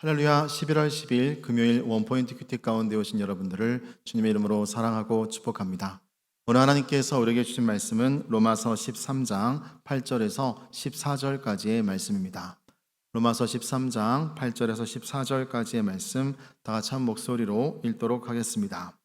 할렐루야 11월 10일 금요일 원포인트 큐티 가운데 오신 여러분들을 주님의 이름으로 사랑하고 축복합니다. 오늘 하나님께서 우리에게 주신 말씀은 로마서 13장 8절에서 14절까지의 말씀입니다. 로마서 13장 8절에서 14절까지의 말씀 다 같이 한 목소리로 읽도록 하겠습니다.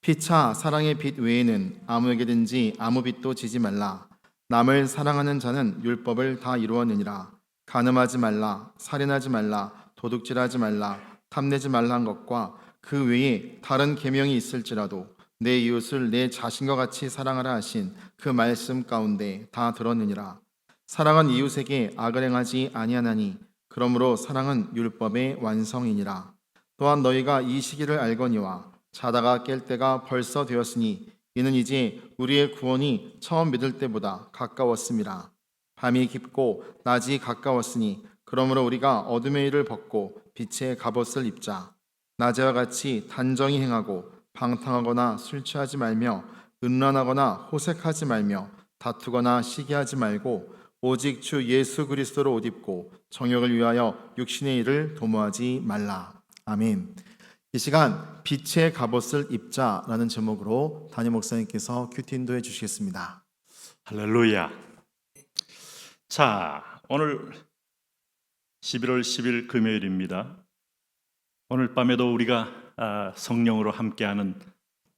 피차 사랑의 빛 외에는 아무에게든지 아무 빛도 지지 말라. 남을 사랑하는 자는 율법을 다 이루었느니라. 간음하지 말라, 살인하지 말라, 도둑질하지 말라, 탐내지 말라 한 것과 그 외에 다른 계명이 있을지라도 내 이웃을 내 자신과 같이 사랑하라 하신 그 말씀 가운데 다 들었느니라. 사랑은 이웃에게 악을 행하지 아니하나니 그러므로 사랑은 율법의 완성이니라. 또한 너희가 이 시기를 알거니와 자다가 깰 때가 벌써 되었으니 이는 이제 우리의 구원이 처음 믿을 때보다 가까웠음이라. 밤이 깊고 낮이 가까웠으니 그러므로 우리가 어둠의 일을 벗고 빛의 갑옷을 입자. 낮에와 같이 단정히 행하고 방탕하거나 술 취하지 말며 음란하거나 호색하지 말며 다투거나 시기하지 말고 오직 주 예수 그리스도로 옷 입고 정욕을 위하여 육신의 일을 도모하지 말라. 아멘. 이 시간 빛의 갑옷을 입자라는 제목으로 담임 목사님께서 큐티 인도해 주시겠습니다. 할렐루야. 자, 오늘 11월 10일 금요일입니다. 오늘 밤에도 우리가 아, 성령으로 함께하는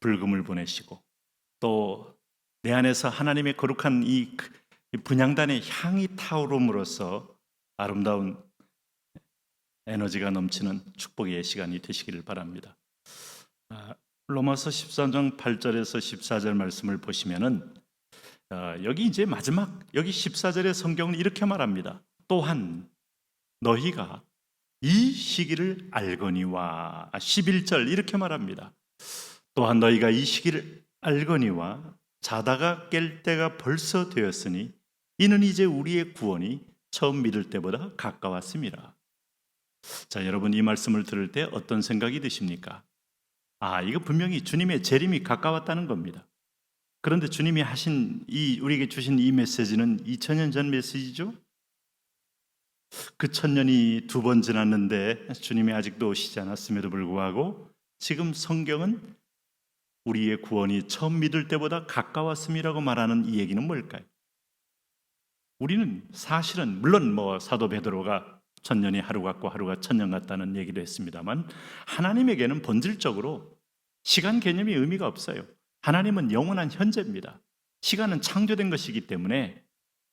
불금을 보내시고 또 내 안에서 하나님의 거룩한 이 그- 이 분향단의 향이 타오름으로써 아름다운 에너지가 넘치는 축복의 시간이 되시기를 바랍니다. 아, 로마서 13장 8절에서 14절 말씀을 보시면은 어, 여기 이제 마지막 여기 14절의 성경은 이렇게 말합니다. 또한 너희가 이 시기를 알거니와 아, 11절 이렇게 말합니다. 또한 너희가 이 시기를 알거니와 자다가 깰 때가 벌써 되었으니 이는 이제 우리의 구원이 처음 믿을 때보다 가까웠습니다. 자, 여러분 이 말씀을 들을 때 어떤 생각이 드십니까? 아, 이거 분명히 주님의 재림이 가까웠다는 겁니다. 그런데 주님이 하신 이 우리에게 주신 이 메시지는 2000년 전 메시지죠. 그 천년이 두 번 지났는데 주님이 아직도 오시지 않았음에도 불구하고 지금 성경은 우리의 구원이 처음 믿을 때보다 가까웠음이라고 말하는 이 얘기는 뭘까요? 우리는 사실은 물론 뭐 사도 베드로가 천년이 하루 같고 하루가 천년 같다는 얘기도 했습니다만 하나님에게는 본질적으로 시간 개념이 의미가 없어요. 하나님은 영원한 현재입니다. 시간은 창조된 것이기 때문에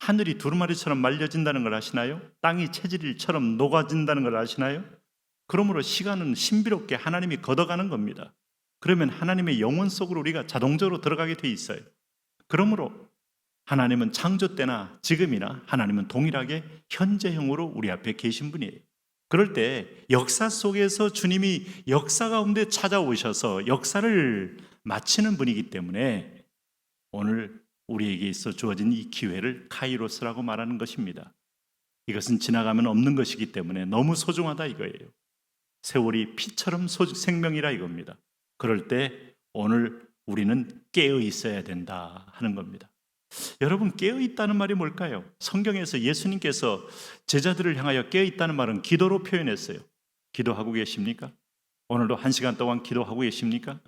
하늘이 두루마리처럼 말려진다는 걸 아시나요? 땅이 체질일처럼 녹아진다는 걸 아시나요? 그러므로 시간은 신비롭게 하나님이 걷어가는 겁니다. 그러면 하나님의 영혼 속으로 우리가 자동적으로 들어가게 돼 있어요. 그러므로 하나님은 창조 때나 지금이나 하나님은 동일하게 현재형으로 우리 앞에 계신 분이에요. 그럴 때 역사 속에서 주님이 역사 가운데 찾아오셔서 역사를 마치는 분이기 때문에 오늘 우리에게 있어 주어진 이 기회를 카이로스라고 말하는 것입니다. 이것은 지나가면 없는 것이기 때문에 너무 소중하다 이거예요. 세월이 피처럼 소, 생명이라 이겁니다. 그럴 때 오늘 우리는 깨어 있어야 된다 하는 겁니다. 여러분 깨어 있다는 말이 뭘까요? 성경에서 예수님께서 제자들을 향하여 깨어 있다는 말은 기도로 표현했어요. 기도하고 계십니까? 오늘도 한 시간 동안 기도하고 계십니까?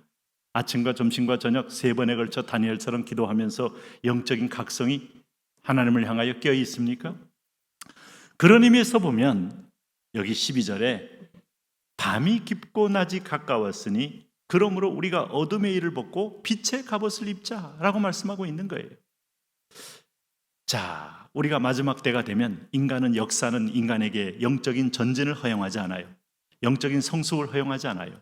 아침과 점심과 저녁 세 번에 걸쳐 다니엘처럼 기도하면서 영적인 각성이 하나님을 향하여 깨어 있습니까? 그런 의미에서 보면 여기 12절에 밤이 깊고 낮이 가까웠으니 그러므로 우리가 어둠의 일을 벗고 빛의 갑옷을 입자라고 말씀하고 있는 거예요. 자, 우리가 마지막 때가 되면 인간은 역사는 인간에게 영적인 전진을 허용하지 않아요. 영적인 성숙을 허용하지 않아요.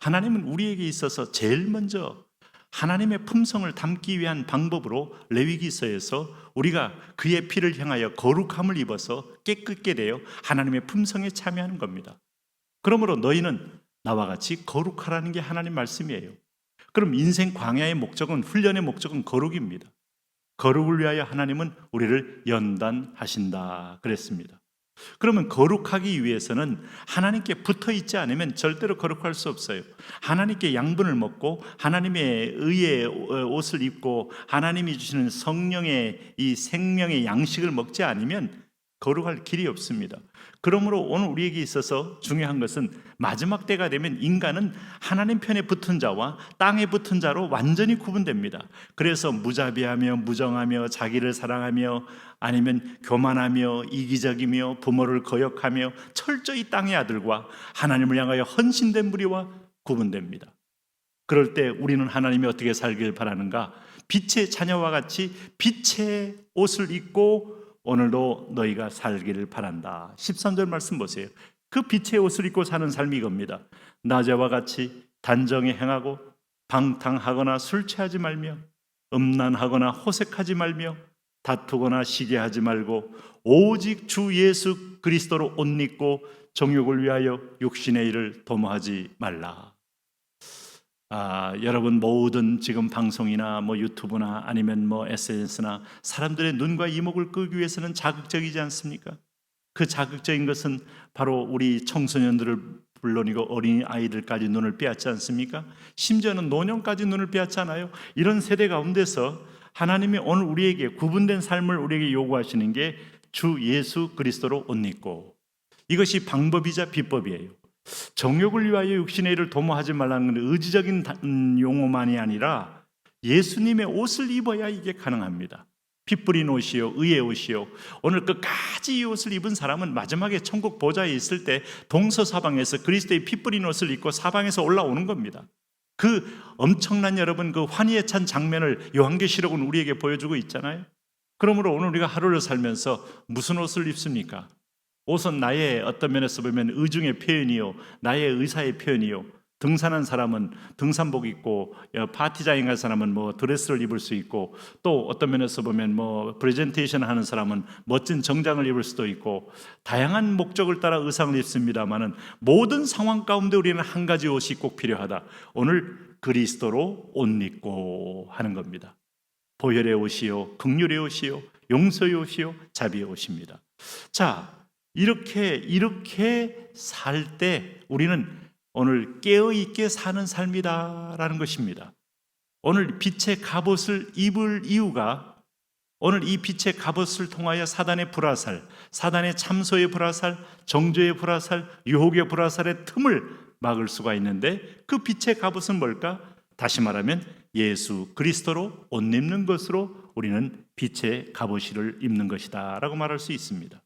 하나님은 우리에게 있어서 제일 먼저 하나님의 품성을 담기 위한 방법으로 레위기서에서 우리가 그의 피를 향하여 거룩함을 입어서 깨끗게 되어 하나님의 품성에 참여하는 겁니다. 그러므로 너희는 나와 같이 거룩하라는 게 하나님 말씀이에요. 그럼 인생 광야의 목적은 훈련의 목적은 거룩입니다. 거룩을 위하여 하나님은 우리를 연단하신다 그랬습니다. 그러면 거룩하기 위해서는 하나님께 붙어 있지 않으면 절대로 거룩할 수 없어요. 하나님께 양분을 먹고 하나님의 의의 옷을 입고 하나님이 주시는 성령의 이 생명의 양식을 먹지 않으면 거룩할 길이 없습니다. 그러므로 오늘 우리에게 있어서 중요한 것은 마지막 때가 되면 인간은 하나님 편에 붙은 자와 땅에 붙은 자로 완전히 구분됩니다. 그래서 무자비하며 무정하며 자기를 사랑하며 아니면 교만하며 이기적이며 부모를 거역하며 철저히 땅의 아들과 하나님을 향하여 헌신된 무리와 구분됩니다. 그럴 때 우리는 하나님이 어떻게 살길 바라는가? 빛의 자녀와 같이 빛의 옷을 입고 오늘도 너희가 살기를 바란다. 13절 말씀 보세요. 그 빛의 옷을 입고 사는 삶이 이겁니다. 낮에와 같이 단정히 행하고 방탕하거나 술 취하지 말며 음란하거나 호색하지 말며 다투거나 시기하지 말고 오직 주 예수 그리스도로 옷 입고 정욕을 위하여 육신의 일을 도모하지 말라. 아, 여러분 모든 지금 방송이나 뭐 유튜브나 아니면 뭐 SNS나 사람들의 눈과 이목을 끄기 위해서는 자극적이지 않습니까? 그 자극적인 것은 바로 우리 청소년들을 물론이고 어린이 아이들까지 눈을 빼앗지 않습니까? 심지어는 노년까지 눈을 빼앗잖아요. 이런 세대 가운데서 하나님이 오늘 우리에게 구분된 삶을 우리에게 요구하시는 게 주 예수 그리스도로 옷 입고 이것이 방법이자 비법이에요. 정욕을 위하여 육신의 일을 도모하지 말라는 건 의지적인 다- 음, 용어만이 아니라 예수님의 옷을 입어야 이게 가능합니다. 피 뿌린 옷이요, 의의 옷이요. 오늘 끝까지 이 옷을 입은 사람은 마지막에 천국 보좌에 있을 때 동서 사방에서 그리스도의 피 뿌린 옷을 입고 사방에서 올라오는 겁니다. 그 엄청난 여러분 그 환희에 찬 장면을 요한계시록은 우리에게 보여주고 있잖아요. 그러므로 오늘 우리가 하루를 살면서 무슨 옷을 입습니까? 옷은 나의 어떤 면에서 보면 의중의 표현이요, 나의 의사의 표현이요. 등산한 사람은 등산복 입고 어, 파티장에 간 사람은 뭐 드레스를 입을 수 있고 또 어떤 면에서 보면 뭐 프레젠테이션 하는 사람은 멋진 정장을 입을 수도 있고 다양한 목적을 따라 의상을 입습니다만은 모든 상황 가운데 우리는 한 가지 옷이 꼭 필요하다. 오늘 그리스도로 옷 입고 하는 겁니다. 보혈의 옷이요, 극률의 옷이요, 용서의 옷이요, 자비의 옷입니다. 자, 이렇게 이렇게 살 때 우리는 오늘 깨어 있게 사는 삶이다라는 것입니다. 오늘 빛의 갑옷을 입을 이유가 오늘 이 빛의 갑옷을 통하여 사단의 불화살, 사단의 참소의 불화살, 정죄의 불화살, 유혹의 불화살의 틈을 막을 수가 있는데 그 빛의 갑옷은 뭘까? 다시 말하면 예수 그리스도로 옷 입는 것으로 우리는 빛의 갑옷을 입는 것이다라고 말할 수 있습니다.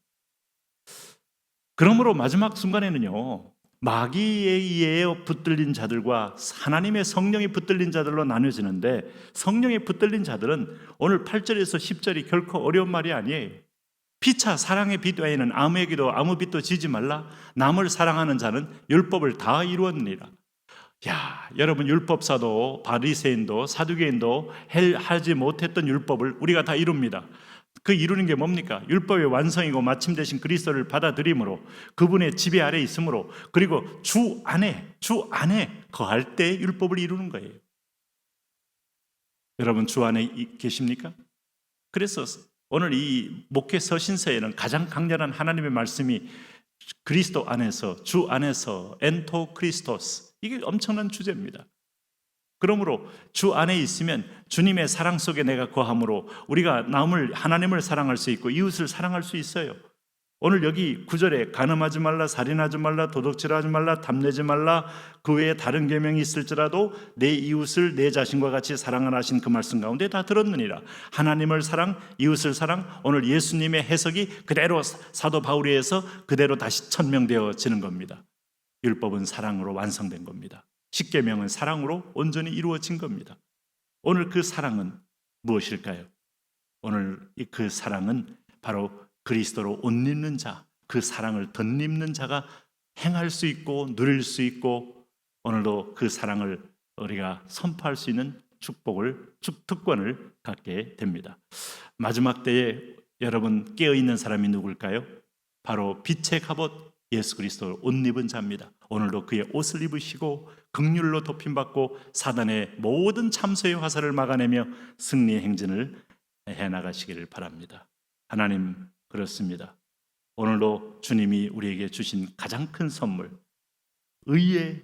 그러므로 마지막 순간에는요. 마귀에 의해 붙들린 자들과 하나님의 성령이 붙들린 자들로 나눠지는데 성령에 붙들린 자들은 오늘 8절에서 10절이 결코 어려운 말이 아니에요. 피차 사랑의 빛 외에는 아무에게도 아무 빛도 지지 말라. 남을 사랑하는 자는 율법을 다 이루었느니라. 야, 여러분 율법사도 바리새인도 사두개인도 헬 하지 못했던 율법을 우리가 다 이룹니다. 그 이루는 게 뭡니까? 율법의 완성이고 마침 되신 그리스도를 받아들임으로 그분의 지배 아래 있으므로 그리고 주 안에 주 안에 거할 때 율법을 이루는 거예요. 여러분 주 안에 이- 계십니까? 그래서 오늘 이 목회 서신서에는 가장 강렬한 하나님의 말씀이 그리스도 안에서 주 안에서 엔토 크리스토스 이게 엄청난 주제입니다. 그러므로 주 안에 있으면 주님의 사랑 속에 내가 거함으로 우리가 남을 하나님을 사랑할 수 있고 이웃을 사랑할 수 있어요. 오늘 여기 구절에 간음하지 말라, 살인하지 말라, 도둑질하지 말라, 탐내지 말라 그 외에 다른 계명이 있을지라도 내 이웃을 내 자신과 같이 사랑을 하신 그 말씀 가운데 다 들었느니라. 하나님을 사랑, 이웃을 사랑. 오늘 예수님의 해석이 그대로 사도 바울에서 그대로 다시 천명되어지는 겁니다. 율법은 사랑으로 완성된 겁니다. 십계명은 사랑으로 온전히 이루어진 겁니다. 오늘 그 사랑은 무엇일까요? 오늘 이그 사랑은 바로 그리스도로 옷 입는 자, 그 사랑을 덧입는 자가 행할 수 있고 누릴 수 있고 오늘도 그 사랑을 우리가 선포할 수 있는 축복을 축 특권을 갖게 됩니다. 마지막 때에 여러분 깨어 있는 사람이 누굴까요? 바로 빛의 갑옷 예수 그리스도를 옷 입은 자입니다. 오늘도 그의 옷을 입으시고 극률로 덮임 받고 사단의 모든 참소의 화살을 막아내며 승리의 행진을 해 나가시기를 바랍니다. 하나님 그렇습니다. 오늘도 주님이 우리에게 주신 가장 큰 선물 의의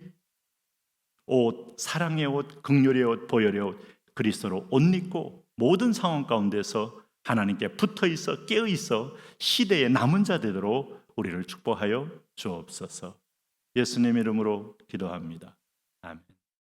옷, 사랑의 옷, 극률의 옷, 보혈의 옷 그리스도로 옷 입고 모든 상황 가운데서 하나님께 붙어 있어 깨어 있어 시대의 남은 자들로 우리를 축복하여 주옵소서. 예수님 이름으로 기도합니다.